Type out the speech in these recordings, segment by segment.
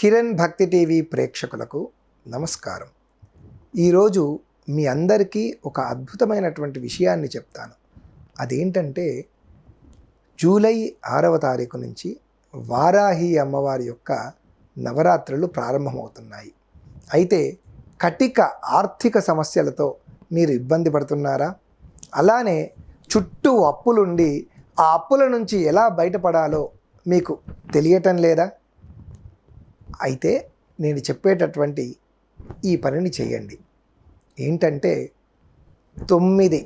కిరణ్ భక్తి టీవీ ప్రేక్షకులకు నమస్కారం. ఈరోజు మీ అందరికీ ఒక అద్భుతమైనటువంటి విషయాన్ని చెప్తాను. అదేంటంటే జూలై ఆరవ తారీఖు నుంచి వారాహి అమ్మవారి యొక్క నవరాత్రులు ప్రారంభమవుతున్నాయి. అయితే కటిక ఆర్థిక సమస్యలతో మీరు ఇబ్బంది పడుతున్నారా? అలానే చుట్టూ అప్పులుండి ఆ అప్పుల నుంచి ఎలా బయటపడాలో మీకు తెలియటం లేదా? అయితే నేను చెప్పేటటువంటి ఈ పనిని చేయండి. ఏంటంటే తొమ్మిది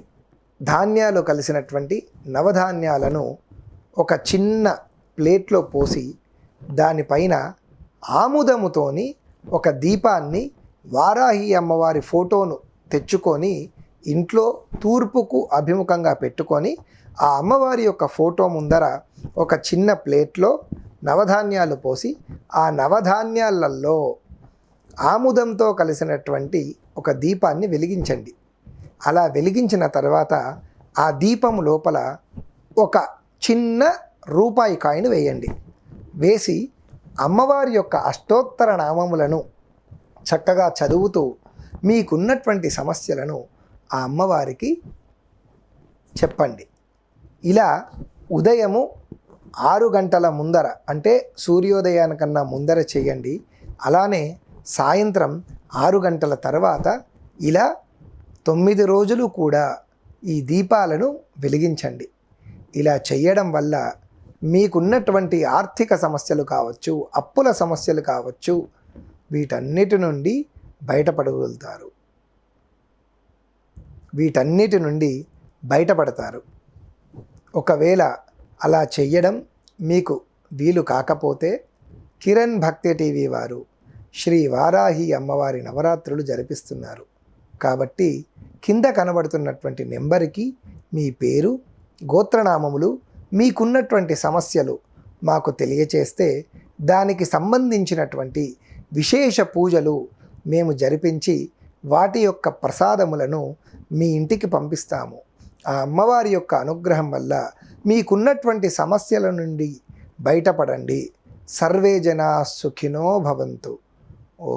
ధాన్యాలు కలిసినటువంటి నవధాన్యాలను ఒక చిన్న ప్లేట్లో పోసి దానిపైన ఆముదముతోని ఒక దీపాన్ని వారాహి అమ్మవారి ఫోటోను తెచ్చుకొని ఇంట్లో తూర్పుకు అభిముఖంగా పెట్టుకొని ఆ అమ్మవారి యొక్క ఫోటో ముందర ఒక చిన్న ప్లేట్లో నవధాన్యాలు పోసి ఆ నవధాన్యాలలో ఆముదంతో కలిసినటువంటి ఒక దీపాన్ని వెలిగించండి. అలా వెలిగించిన తర్వాత ఆ దీపం లోపల ఒక చిన్న రూపాయి కాయిన్ వేయండి. వేసి అమ్మవారి యొక్క అష్టోత్తర నామములను చక్కగా చదువుతూ మీకున్నటువంటి సమస్యలను ఆ అమ్మవారికి చెప్పండి. ఇలా ఉదయము ఆరు గంటల ముందర అంటే సూర్యోదయానికన్నా ముందర చేయండి. అలానే సాయంత్రం ఆరు గంటల తర్వాత ఇలా తొమ్మిది రోజులు కూడా ఈ దీపాలను వెలిగించండి. ఇలా చేయడం వల్ల మీకున్నటువంటి ఆర్థిక సమస్యలు కావచ్చు అప్పుల సమస్యలు కావచ్చు వీటన్నిటి నుండి బయటపడగలుగుతారు. వీటన్నిటి నుండి బయటపడతారు. ఒకవేళ అలా చెయ్యడం మీకు వీలు కాకపోతే కిరణ్ భక్తి టీవీ వారు శ్రీ వారాహి అమ్మవారి నవరాత్రులు జరిపిస్తున్నారు. కాబట్టి కింద కనబడుతున్నటువంటి నెంబర్కి మీ పేరు గోత్రనామములు మీకున్నటువంటి సమస్యలు మాకు తెలియచేస్తే దానికి సంబంధించినటువంటి విశేష పూజలు మేము జరిపించి వాటి యొక్క ప్రసాదములను మీ ఇంటికి పంపిస్తాము. ఆ అమ్మవారి యొక్క అనుగ్రహం వల్ల మీకున్నటువంటి సమస్యల నుండి బయటపడండి. సర్వే జనా సుఖినో భవంతు. ఓ